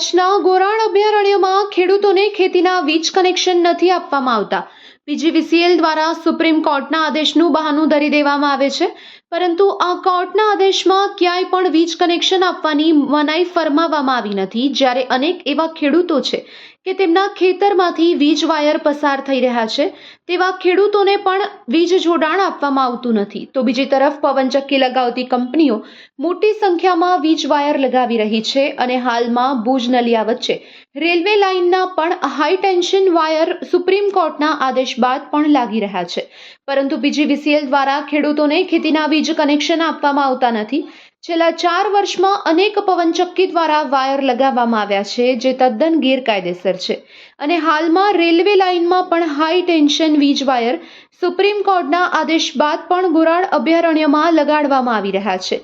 કચ્છના ગોરાણ અભયારણ્યમાં ખેડૂતોને ખેતીના વીજ કનેક્શન નથી આપવામાં આવતા. પીજીવીસીએલ દ્વારા સુપ્રીમ કોર્ટના આદેશનું બહાનું ધરી દેવામાં આવે છે. પરંતુ આ કોર્ટના આદેશમાં ક્યાંય પણ વીજ કનેક્શન આપવાની મનાઈ ફરમાવવામાં આવી નથી, જ્યારે અનેક એવા ખેડૂતો છે કે તેમના ખેતરમાંથી વીજ વાયર પસાર થઈ રહ્યા છે, તેવા ખેડૂતોને પણ વીજ જોડાણ આપવામાં આવતું નથી. તો બીજી તરફ પવનચક્કી લગાવતી કંપનીઓ મોટી સંખ્યામાં વીજ વાયર લગાવી રહી છે અને હાલમાં ભુજ નલિયા વચ્ચે રેલવે લાઇનના પણ હાઈ ટેન્શન વાયર સુપ્રીમ કોર્ટના આદેશ બાદ પણ લાગી રહ્યા છે. પરંતુ પીજીવીસીએલ દ્વારા ખેડૂતોને ખેતીના વીજ કનેક્શન આપવામાં આવતા નથી. છેલ્લા ચાર વર્ષમાં અનેક પવનચક્કી દ્વારા વાયર લગાવવામાં આવ્યા છે, જે તદ્દન ગેરકાયદેસર છે. અને હાલમાં રેલવે લાઇનમાં પણ હાઈ ટેન્શન વીજ વાયર સુપ્રીમ કોર્ટના આદેશ બાદ પણ ગોરાડ અભયારણ્યમાં લગાડવામાં આવી રહ્યા છે.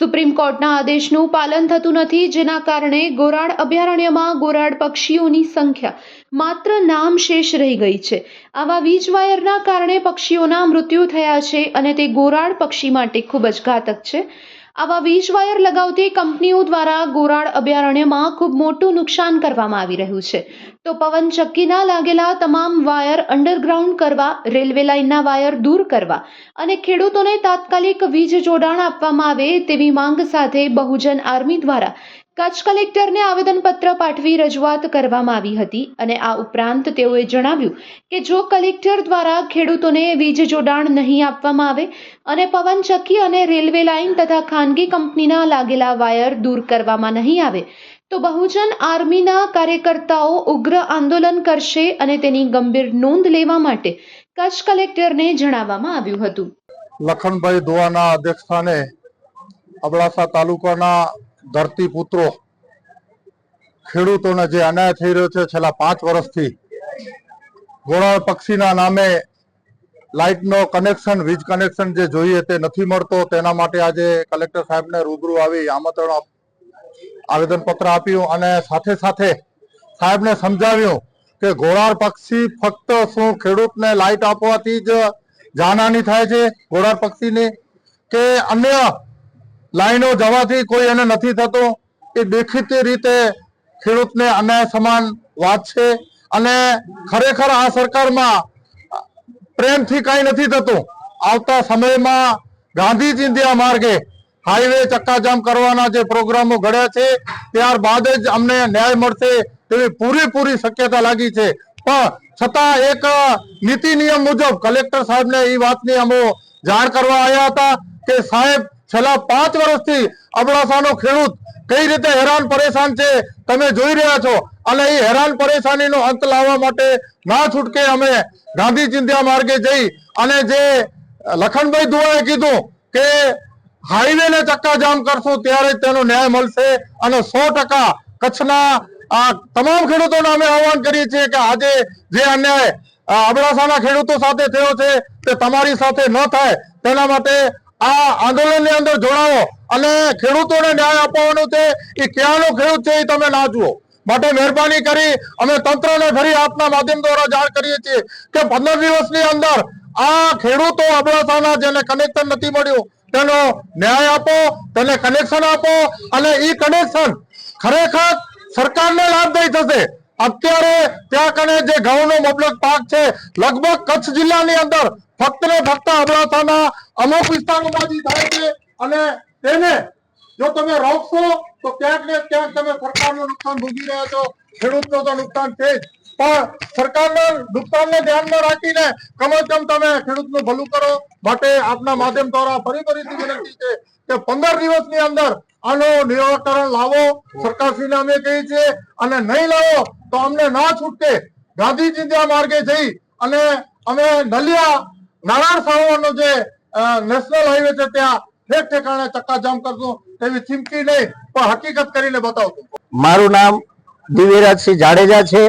સુપ્રીમ કોર્ટના આદેશનું પાલન થતું નથી, જેના કારણે ગોરાડ અભયારણ્યમાં ગોરાડ પક્ષીઓની સંખ્યા માત્ર નામ શેષ રહી ગઈ છે. આવા વીજ વાયરના કારણે પક્ષીઓના મૃત્યુ થયા છે અને તે ગોરાડ પક્ષી માટે ખૂબ જ ઘાતક છે. આવા વીજ વાયર લગાવતી કંપનીઓ દ્વારા ગોરાળ અભયારણ્યમાં ખૂબ મોટું નુકસાન કરવામાં આવી રહ્યું છે. તો પવન ચક્કીના લાગેલા તમામ વાયર અંડરગ્રાઉન્ડ કરવા, રેલવે લાઇનના વાયર દૂર કરવા અને ખેડૂતોને તાત્કાલિક વીજ જોડાણ આપવામાં આવે તેવી માંગ સાથે બહુજન આર્મી દ્વારા કચ્છ કલેક્ટરને આવેદનપત્ર પાઠવી રજૂઆત કરવામાં આવી હતી અને આ ઉપરાંત તેઓએ જણાવ્યું કે જો કલેક્ટર દ્વારા ખેડૂતોને વીજ જોડાણ નહીં આપવામાં આવે અને પવનચક્કી અને રેલવે લાઇન તથા ખાનગી કંપનીના લાગેલા વાયર દૂર કરવામાં નહીં આવે, તો બહુજન આર્મીના કાર્યકર્તાઓ ઉગ્ર આંદોલન કરશે અને તેની ગંભીર નોંધ લેવા માટે કચ્છ કલેક્ટરને જણાવવામાં આવ્યું હતું. લખનભાઈ દુવાના અધ્યક્ષસ્થાને અબડાસા તાલુકાના ધરતીપુત્રો ખેડૂતોને જે અન્યાય થઈ રહ્યો છે છેલ્લા પાંચ વર્ષથી, ગોળાળ પક્ષીના નામે લાઇટનો કનેક્શન, વીજ કનેક્શન જે જોઈએ તે નથી મળતો. તેના માટે આજે કલેક્ટર સાહેબને રૂબરૂ આવી આમંત્રણ આવેદનપત્ર આપ્યું અને સાથે સાથે સાહેબને સમજાવ્યું કે ઘોડાળ પક્ષી ફક્ત શું ખેડૂતને લાઇટ આપવાથી જ જાનહાની થાય છે? ઘોડાર પક્ષીની કે અન્ય લાઈનો જવાથી કોઈ એને નથી થતું. એ દેખીતી રીતે ખેડૂતને અન્યાય સમાન વાત છે અને ખરેખર આ સરકારમાં પ્રેમથી કઈ નથી થતું. આવતા સમયમાં ગાંધીજી ચિંધ્યા માર્ગે હાઈવે ચક્કાજામ કરવાના જે પ્રોગ્રામો ઘડ્યા છે, ત્યારબાદ જ અમને ન્યાય મળશે તેવી પૂરેપૂરી શક્યતા લાગી છે. પણ છતાં એક નીતિ નિયમ મુજબ કલેક્ટર સાહેબને એ વાતની અમે જાણ કરવા આવ્યા હતા કે સાહેબ છેલ્લા પાંચ વર્ષથી અબડાસાનો ખેડૂત કઈ રીતે હેરાન પરેશાન છે તમે જોઈ રહ્યા છો? અને એ હેરાન પરેશાનીનો અંત લાવવા માટે ના છૂટકે અમે ગાંધી ચિંધ્યા માર્ગે જઈ અને જે લખનભાઈ દુઆએ કીધું કે હાઈવે ને ચક્કાજામ કરશું ત્યારે જ તેનો ન્યાય મળશે અને સો ટકા કચ્છના આ તમામ ખેડૂતોને અમે આહવાન કરીએ છીએ કે આજે જે અન્યાય અબડાસાના ખેડૂતો સાથે થયો છે તે તમારી સાથે ન થાય તેના માટે આ આંદોલનની અંદર જોડાવો અને ખેડૂતોને ન્યાય અપાવવાનું છે. એ ક્યાંનો ખેડૂત છે એ તમે ના જુઓ. માટે મહેરબાની કરી અમે તંત્રને ફરી આપના માધ્યમ દ્વારા જાણ કરીએ છીએ કે પંદર દિવસની અંદર આ ખેડૂતો અબડાસાના જેને કનેક્શન નથી મળ્યું, તેનો ન્યાય આપો, તેને કનેક્શન આપો અને એ કનેક્શન ખરેખર સરકારને લાભદાયી થશે. અત્યારે ત્યાં કને જે ઘઉંનો મબલક પાક છે, લગભગ કચ્છ જિલ્લાની અંદર ફક્ત ને ફક્ત અબડાસાના અમુક વિસ્તારોમાંથી થાય છે અને તેને જો તમે રોકશો, તો ક્યાંક ને ક્યાંક તમે સરકારનું નુકસાન ભોગી રહ્યા છો. ખેડૂતનું તો નુકસાન છે પણ સરકારના નુકસાનને ધ્યાનમાં રાખીને કમસે કમ તમે ખેડૂતનું ભલું કરો. માટે આપના માધ્યમ દ્વારા ફરી ફરીથી વિનંતી છે કે પંદર દિવસની અંદર આનું નિરાકરણ લાવો. સરકારશ્રીને અમે કહીએ છીએ, અને નહીં લાવો તો અમને ના છૂટકે ગાંધી ત્યાં માર્ગે જઈ અને અમે નલિયા નારાયણ સાવરનો જે નેશનલ હાઈવે છે ત્યાં ઠેક ઠેકાણે ચક્કાજામ કરશું તેવી ચીમકી નહીં, પણ હકીકત કરીને બતાવશું. મારું નામ દિવ્યરાજસિંહ જાડેજા છે.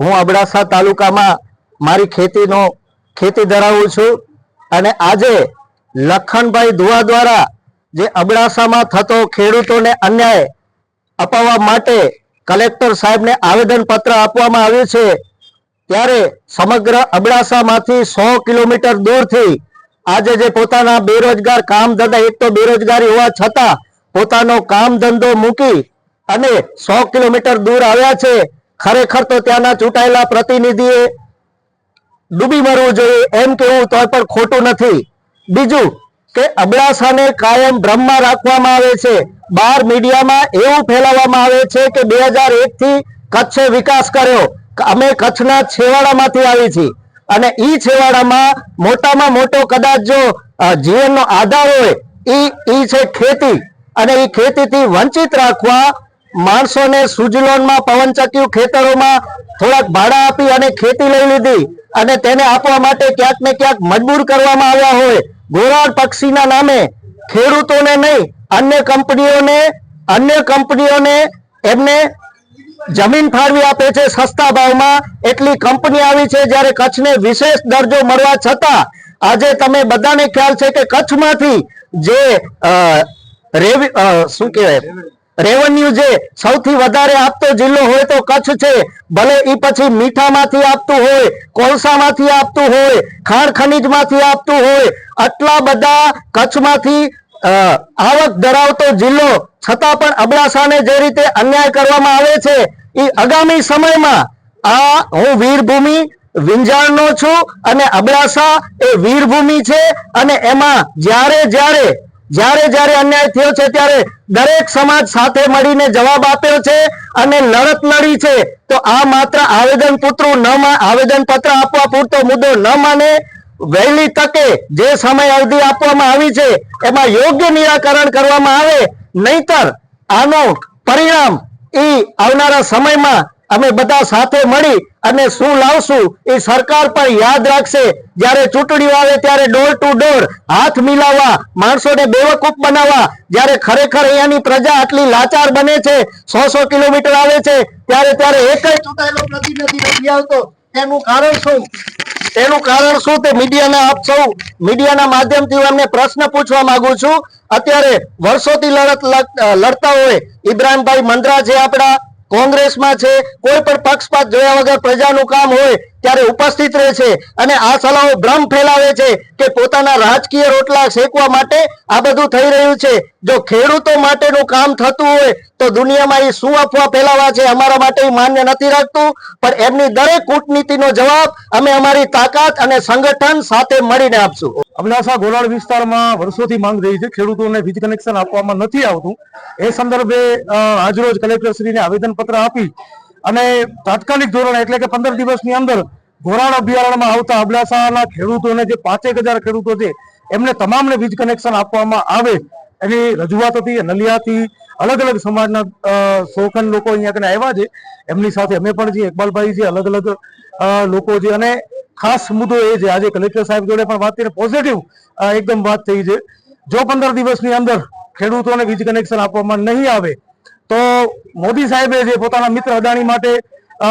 હું અબડાસા તાલુકામાં મારી ખેતીનો, ખેતી ધરાવું છું. અને આજે લખનભાઈ ધુવા દ્વારા જે અબડાસામાં થતો ખેડૂતોને અન્યાય અપાવવા માટે કલેક્ટર સાહેબને આવેદન પત્ર આપવામાં આવ્યું છે ત્યારે સમગ્ર અબડાસામાંથી સો કિલોમીટર દૂરથી આજે જે પોતાના બેરોજગાર કામ ધંધા એક તો બેરોજગારી હોવા છતાં પોતાનો કામ ધંધો મૂકી અને સો કિલોમીટર દૂર આવ્યા છે. ખરેખર તો ત્યાંના ચૂંટાયેલા પ્રતિનિધિએ ડૂબી મરવું જોઈએ એમ કેવું તો પણ ખોટું નથી. બીજું કે અબડાસાને કાયમ ભ્રમમાં રાખવામાં આવે છે. બહાર મીડિયામાં એવું ફેલાવવામાં આવે છે કે બે હજાર એકથી કચ્છે વિકાસ કર્યો. અમે કચ્છના છેવાડામાંથી આવી છીએ. અને ઈ છેવાડામાં મોટામાં મોટો કદાચ જો જીવનનો આધાર હોય, ઈ ઈ છે ખેતી. અને ઈ ખેતીથી વંચિત રાખવા માણસોને સુજલોનમાં પવનચક્યું ખેતરોમાં થોડાક ભાડા આપી અને ખેતી લઈ લીધી. અને તેને આપવા માટે ક્યાંક ને ક્યાંક મજબૂર કરવામાં આવ્યા હોય. ગોરાડ પક્ષીના નામે ખેડૂતોને નહીં, અન્ય કંપનીઓને અન્ય કંપનીઓને એમને જમીન ફાળવી આપે છે સસ્તા ભાવમાં. એટલી કંપની આવી છે જ્યારે કચ્છને વિશેષ દરજ્જો મળવા છતાં આજે તમે બધાને ખ્યાલ છે કે કચ્છમાંથી જે શું કહેવાય? રેવન્યુ જે સૌથી વધારે આપતો જિલ્લો હોય તો કચ્છ છે. ભલે એ પછી મીઠામાંથી આપતું હોય, કોલસામાંથી આપતું હોય, ખાણ ખનીજમાંથી આપતું હોય, આટલા બધા કચ્છમાંથી આવક ધરાવતો જિલ્લો છતાં પણ અબડાસાને જે રીતે અન્યાય કરવામાં આવે છે એ આગામી સમયમાં આ હું વીરભૂમિ વિંજાણનો છું અને અબડાસા એ વીરભૂમિ છે અને એમાં જ્યારે જ્યારે જ્યારે જ્યારે અન્યાય થયો છે ત્યારે દરેક સમાજ સાથે મળીને જવાબ આપ્યો છે અને લડત લડી છે, તો આ માત્ર આવેદન પુત્રું ન આવેદન પત્ર આપવા પૂરતો મુદ્દો ન માને વહેલી તકે જે સમય અવધિ આપવામાં આવી છે, એમાં યોગ્ય નિરાકરણ કરવામાં આવે, નહીતર આનો પરિણામ એ આવનારા સમયમાં અમે બધા સાથે મળી અને શું લાવશું એ સરકાર પણ યાદ રાખશે. જ્યારે ચૂંટણીઓ આવે ત્યારે ડોર ટુ ડોર હાથ મિલાવવા, માણસોને બેવકૂફ બનાવવા, જ્યારે ખરેખર અહીંયાની પ્રજા આટલી લાચાર બને છે, સો સો કિલોમીટર આવે છે, ત્યારે ત્યારે એક જ ચૂંટાયેલો પ્રતિનિધિ નથી આવતો. એનું કારણ શું? એનું કારણ શું તે મીડિયાના આપ સૌ મીડિયાના માધ્યમથી હું એમને પ્રશ્ન પૂછવા માંગુ છું. અત્યારે વર્ષોથી લડત લડ- લડતા હોય ઇબ્રાહીમભાઈ મંદ્રા છે આપણા કોંગ્રેસમાં છે, કોઈ પણ પક્ષપાત જોયા વગર પ્રજાનું કામ હોય ત્યારે ઉપસ્થિત રહે છે. અને આ સલાહો ભ્રમ ફેલાવે છે કે પોતાના રાજકીય રોટલા શેકવા માટે આ બધું થઈ રહ્યું છે. જો ખેડૂતો માટેનું કામ થતું હોય તો દુનિયામાં એ શું અફવા ફેલાવા છે અમારા માટે માન્ય નથી રાખતું. પણ એમની દરેક કૂટનીતિનો જવાબ અમે અમારી તાકાત અને સંગઠન સાથે મળીને આપશું. અબડાસા ગોલાડ વિસ્તારમાં વર્ષોથી માંગ રહી છે. ખેડૂતોને વીજ કનેક્શન આપવામાં નથી આવતું. એ સંદર્ભે આજરોજ કલેક્ટરશ્રીને આવેદનપત્ર આપી અને તાત્કાલિક ધોરણે એટલે કે પંદર દિવસની અંદર ઘોરાડ અભયારણ્યમાં આવતા અબડાસાના ખેડૂતોને જે પાંચેક હજાર ખેડૂતો છે, એમને તમામને વીજ કનેક્શન આપવામાં આવે એની રજૂઆત હતી નલિયાથી અલગ અલગ સમાજના સોખન લોકો અહીંયા કને આવ્યા છે. એમની સાથે અમે પણ છીએ, ઇકબાલભાઈ છે અલગ અલગ લોકો છે અને ખાસ મુદ્દો એ છે. આજે કલેક્ટર સાહેબ જોડે પણ વાત કરીને પોઝિટિવ એકદમ વાત થઈ છે. જો પંદર દિવસની અંદર ખેડૂતોને વીજ કનેક્શન આપવામાં નહીં આવે, તો મોદી સાહેબે જે પોતાના મિત્ર અદાણી માટે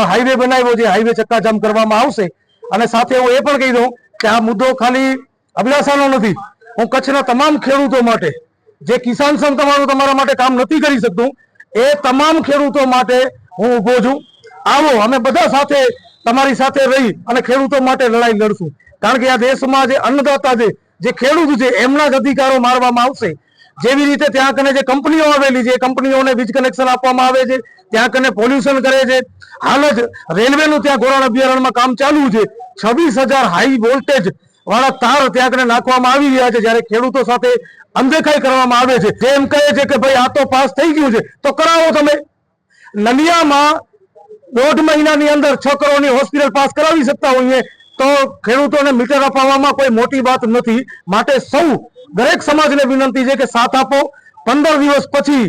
હાઈવે બનાવ્યો છે હાઈવે ચક્કાજામ કરવામાં આવશે. અને સાથે હું એ પણ કહી દઉં કે આ મુદ્દો ખાલી અબડાસાનો નથી. હું કચ્છના તમામ ખેડૂતો માટે, જે કિસાન સંઘ તમારું તમારા માટે કામ નથી કરી શકતું, એ તમામ ખેડૂતો માટે હું ઊભો છું. આવો, અમે બધા સાથે તમારી સાથે રહી અને ખેડૂતો માટે લડાઈ લડશું. કારણ કે આ દેશમાં જે અન્નદાતા છે, જે ખેડૂત છે, એમના જ અધિકારો મારવામાં આવશે. જેવી રીતે ત્યાં કને જે કંપનીઓ આવેલી છે કંપનીઓને વીજ કનેક્શન આપવામાં આવે છે, ત્યાં કને પોલ્યુશન કરે છે. હાલ જ રેલવેનું ત્યાં ગોરાણ અભયારણ્યમાં કામ ચાલુ છે. છવ્વીસ હાઈ વોલ્ટેજ વાળા તાર ત્યાં કને નાખવામાં આવી રહ્યા છે, જ્યારે ખેડૂતો સાથે અંદેખાઈ કરવામાં આવે છે. જેમ કહે છે કે ભાઈ આ તો પાસ થઈ ગયું છે. તો કરાવો તમે. નલિયામાં દોઢ મહિનાની અંદર છ કરોડની હોસ્પિટલ પાસ કરાવી શકતા હોઈએ તો ખેડૂતોને મીટર અપાવવામાં કોઈ મોટી વાત નથી. માટે સૌ દરેક સમાજને વિનંતી છે કે સાથ આપો. પંદર દિવસ પછી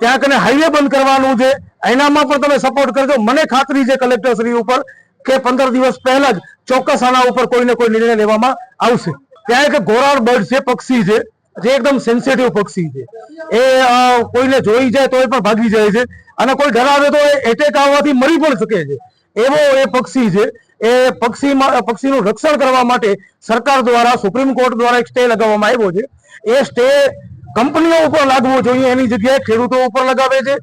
ત્યાં કને હાઈવે બંધ કરવાનું છે. એનામાં પણ તમે સપોર્ટ કરજો. મને ખાતરી છે કલેક્ટર શ્રી ઉપર કે પંદર દિવસ પહેલા જ ચોક્કસ આના ઉપર કોઈને કોઈ નિર્ણય લેવામાં આવશે. ત્યાં એક ઘોરાડ બર્ડ છે, પક્ષી છે, જે એકદમ સેન્સિટિવ પક્ષી છે. એ કોઈને જોઈ જાય તો એ પણ ભાગી જાય છે. અને કોઈ ડરાવે તો એટેક આવવાથી મરી પણ શકે છે. એવો એ પક્ષી છે. એ પક્ષીમાં, પક્ષીનું રક્ષણ કરવા માટે સરકાર દ્વારા, સુપ્રીમ કોર્ટ દ્વારા એક સ્ટે લગાવવામાં આવ્યો છે. એ સ્ટે કંપનીઓ ઉપર લાગવો જોઈએ. એની જગ્યાએ ખેડૂતો ઉપર લગાવે છે.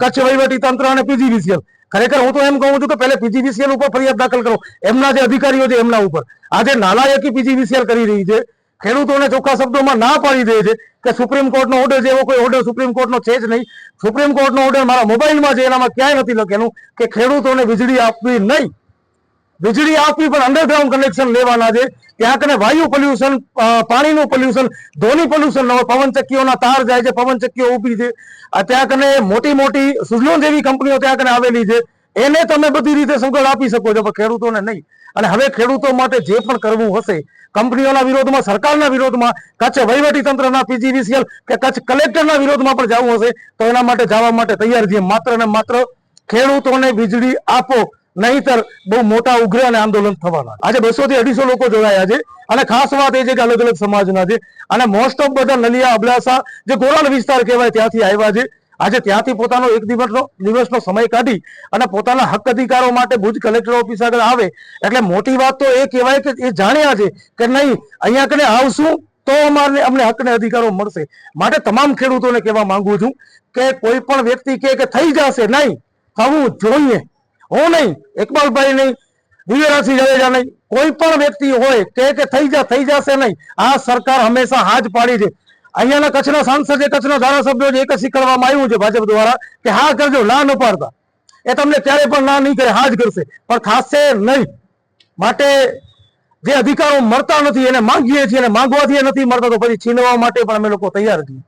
કચ્છ વહીવટી તંત્ર અને પીજીવીસીએલ. ખરેખર હું તો એમ કહું છું કે પહેલે પીજીવીસીએલ ઉપર ફરિયાદ દાખલ કરો. એમના જે અધિકારીઓ છે એમના ઉપર. આજે નાલાયકી પીજીવીસીએલ કરી રહી છે. ખેડૂતોને ચોખ્ખા શબ્દોમાં ના પાડી દે છે કે સુપ્રીમ કોર્ટનો ઓર્ડર જેવો કોઈ ઓર્ડર સુપ્રીમ કોર્ટનો છે જ નહીં. સુપ્રીમ કોર્ટનો ઓર્ડર મારા મોબાઈલમાં છે, એનામાં ક્યાંય નથી લખેલું કે ખેડૂતોને વીજળી આપવી નહીં. વીજળી આપવી પણ અંડરગ્રાઉન્ડ કનેક્શન લેવાના છે. ત્યાં કને વાયુ પોલ્યુશન પાણીનું પોલ્યુશન ધ્વનિ પોલ્યુશન ન હોય પવનચક્કીઓના તાર જાય છે પવનચક્કીઓ ઊભી છે. ત્યાં કને મોટી મોટી સુઝલોન જેવી કંપનીઓ ત્યાં કને આવેલી છે. એને તમે બધી રીતે સંકળ આપી શકો છો, પણ ખેડૂતોને નહીં. અને હવે ખેડૂતો માટે જે પણ કરવું હશે, કંપનીઓના વિરોધમાં, સરકારના વિરોધમાં, કચ્છ વહીવટી તંત્રના, પીજીવીસીએલ કે કચ્છ કલેક્ટરના વિરોધમાં પણ જવું હશે, તો એના માટે જવા માટે તૈયાર છીએ. માત્ર ને માત્ર ખેડૂતોને વીજળી આપો, નહીતર બહુ મોટા ઉગ્ર અને આંદોલન થવાના. આજે બસો થી અઢીસો લોકો જોડાયા છે. અને ખાસ વાત એ છે કે અલગ અલગ સમાજના છે. અને મોસ્ટ ઓફ બધા નલિયા, અબડાસા, જે ગોરાલ વિસ્તાર કહેવાય, ત્યાંથી આવ્યા છે. આજે ત્યાંથી પોતાનો એક દિવસનો દિવસનો સમય કાઢી અને પોતાના હક અધિકારો માટે ભુજ કલેક્ટર ઓફિસ આગળ આવે. એટલે મોટી વાત તો એ કહેવાય કે એ જાણ્યા છે કે નહીં, અહીંયા કને આવશું તો અમારે અમને હકને અધિકારો મળશે. માટે તમામ ખેડૂતોને કહેવા માંગુ છું કે કોઈ પણ વ્યક્તિ કહે કે થઈ જશે નહીં, થવું જોઈએ. હું નહીં, ઇકબાલભાઈ નહીં, દિવ્યરાજસિંહ જાડેજા નહીં. કોઈ પણ વ્યક્તિ હોય કે થઈ જા, થઈ જશે નહીં. આ સરકાર હંમેશા હાજ પાડી છે. અહીંયાના કચ્છના સાંસદ કચ્છના ધારાસભ્યો છે એક જ શીખવાડવામાં આવ્યું છે ભાજપ દ્વારા કે હા કરજો, ના ન પાડતા. એ તમને ક્યારે પણ ના નહીં કરે, હા જ કરશે. પણ ખાસે નહીં. માટે જે અધિકારો મળતા નથી, એને માંગીએ છીએ અને માંગવાથી નથી મળતા, તો પછી છીનવા માટે પણ અમે લોકો તૈયાર છીએ.